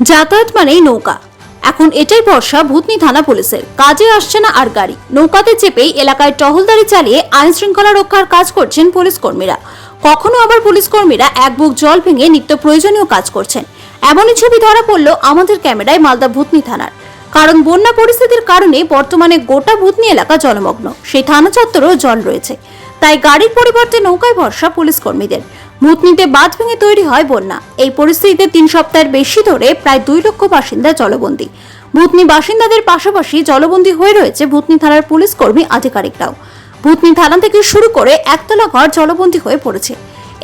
যাতায়াত মানেই নৌকা। এখন এটাই ভরসা ভূতনি থানা পুলিশের। কাজে আসছে না আর গাড়ি। নৌকাতে চেপেই এলাকায় টহলদারি চালিয়ে আইন শৃঙ্খলা রক্ষার কাজ করছেন পুলিশ কর্মীরা। কখনো আবার পুলিশ কর্মীরা এক বুক জল ভেঙে নিত্য প্রয়োজনীয় কাজ করছেন। এমনই ছবি ধরা পড়ল আমাদের ক্যামেরায় মালদা ভূতনি থানার। কারণ বন্যা পরিস্থিতির কারণে বর্তমানে গোটা ভূতনি এলাকা জলমগ্ন। সেই থানা চত্বরেও জল রয়েছে। তাই গাড়ির পরিবর্তে নৌকায় ভরসা পুলিশ কর্মীদের। ভূতনিতে বাঁধ ভেঙে তৈরি হয় বন্যা। এই পরিস্থিতিতে তিন সপ্তাহের বেশি ধরে প্রায় দুই লক্ষ বাসিন্দা জলবন্দী। ভূতনি বাসিন্দাদের পাশাপাশি জলবন্দী হয়ে রয়েছে ভূতনি থানার পুলিশ কর্মী আধিকারিকরাও। ভূতনি থানা থেকে শুরু করে একতলা ঘর জলবন্দী হয়ে পড়েছে।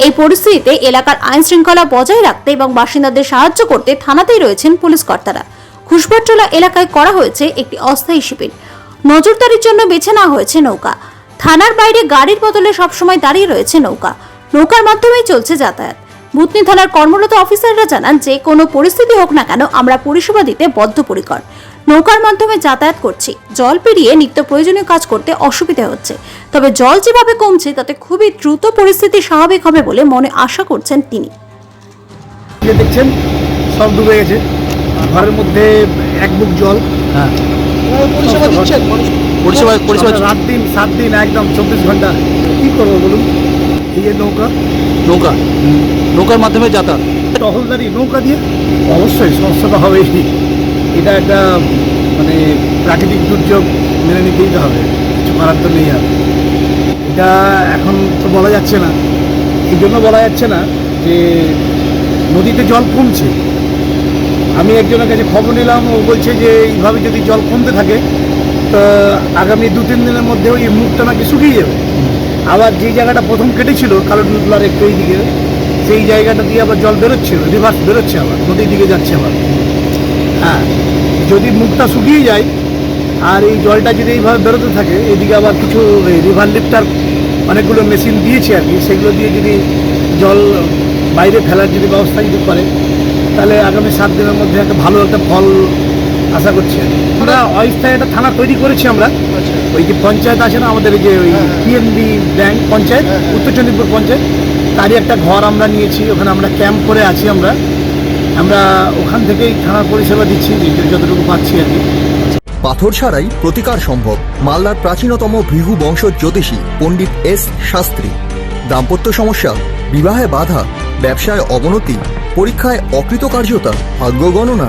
এই পরিস্থিতিতে এলাকার আইন শৃঙ্খলা বজায় রাখতে এবং বাসিন্দাদের সাহায্য করতে থানাতেই রয়েছেন পুলিশ কর্তারা। খুশবাট্টলা এলাকায় করা হয়েছে একটি অস্থায়ী শিবির। নজরদারির জন্য বেছে নেওয়া হয়েছে নৌকা। থানার বাইরে গাড়ির বদলে সবসময় দাঁড়িয়ে রয়েছে নৌকা। নৌকার মাধ্যমেই চলছে যাতায়াত। ভূতনি থানার কর্মরত অফিসাররা জানান যে কোনো পরিস্থিতি হোক না কেন আমরা পরিষেবা দিতে বদ্ধপরিকর। নৌকার মাধ্যমে যাতায়াত করছি। জল পেরিয়ে নিত্য প্রয়োজনীয় কাজ করতে অসুবিধা হচ্ছে। তবে জল যেভাবে কমছে তাতে খুবই দ্রুত পরিস্থিতি স্বাভাবিক হবে বলে মনে আশা করছেন তিনি। যে দেখছেন সব ডুবে গেছে। ঘরের মধ্যে এক বুক জল। হ্যাঁ। পরিষেবা দিচ্ছেন? পরিষেবা পরিষেবা রাত দিন সাত দিন একদম চব্বিশ ঘণ্টা। কি করব বলুন? এই যে নৌকা। নৌকা। নৌকার মাধ্যমে যাতায়াত। টহলদারি নৌকা দিয়ে? অবশ্যই সমস্যা তো হবেই। এটা একটা মানে প্রাকৃতিক দুর্যোগ মেনে নিতেই তো হবে। কিছু করার তো নেই আর। এটা এখন তো বলা যাচ্ছে না। এই জন্য বলা যাচ্ছে না যে নদীতে জল কমছে। আমি একজনের কাছে খবর নিলাম ও বলছে যে এইভাবে যদি জল কমতে থাকে তো আগামী দু তিন দিনের মধ্যে ওই মুখটা নাকি শুকিয়ে যাবে। আবার যে জায়গাটা প্রথম কেটেছিল কালো ডুবলার একটু এই দিকে সেই জায়গাটা দিয়ে আবার জল বেরোচ্ছিল রিভার্স বেরোচ্ছে আবার, নদীর দিকে যাচ্ছে আবার। হ্যাঁ যদি মুখটা শুকিয়ে যায়, আর এই জলটা যদি এইভাবে বেরোতে থাকে, এদিকে আবার কিছু রিভার লিফটার অনেকগুলো মেশিন দিয়েছে আর কি, সেগুলো দিয়ে যদি জল বাইরে ফেলার যদি ব্যবস্থা যদি করে, তাহলে আগামী সাত দিনের মধ্যে একটা ভালো একটা ফল আশা করছি আর কি। আমরা অস্থায়ী একটা থানা তৈরি করেছি আমরা। ওই যে পঞ্চায়েত আছে না, আমাদের যে ওই পিএনবি ব্যাংক পঞ্চায়েত, উত্তর চন্দ্রপুর পঞ্চায়েত, তারই একটা ঘর আমরা নিয়েছি, ওখানে আমরা ক্যাম্প করে আছি আমরা। আমরা ওখান থেকেই থানা পরিষেবা দিচ্ছি যতটুকু পাচ্ছি আর কি। পাথর ছাড়াই প্রতিকার সম্ভব। মালদার প্রাচীনতম ভৃহু বংশ জ্যোতিষী পণ্ডিত এস শাস্ত্রী। দাম্পত্য সমস্যা, বিবাহে বাধা, ব্যবসায় অবনতি, পরীক্ষায় অকৃতকার্যতা, ভাগ্য গণনা